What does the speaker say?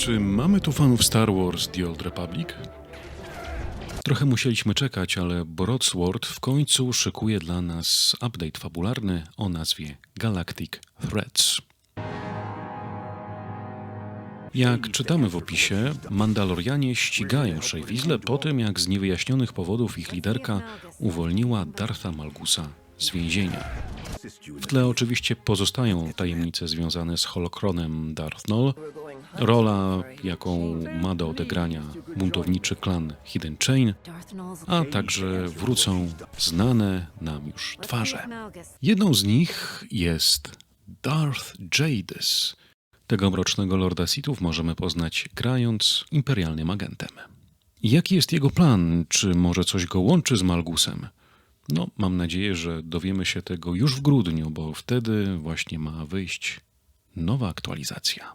Czy mamy tu fanów Star Wars The Old Republic? Trochę musieliśmy czekać, ale Broadsword w końcu szykuje dla nas update fabularny o nazwie Galactic Threats. Jak czytamy w opisie, Mandalorianie ścigają Szejwizle po tym, jak z niewyjaśnionych powodów ich liderka uwolniła Dartha Malgusa z więzienia. W tle oczywiście pozostają tajemnice związane z holokronem Darth Nol, rola, jaką ma do odegrania buntowniczy klan Hidden Chain, a także wrócą znane nam już twarze. Jedną z nich jest Darth Jadis. Tego mrocznego lorda Sithów możemy poznać grając imperialnym agentem. Jaki jest jego plan? Czy może coś go łączy z Malgusem? No, mam nadzieję, że dowiemy się tego już w grudniu, bo wtedy właśnie ma wyjść nowa aktualizacja.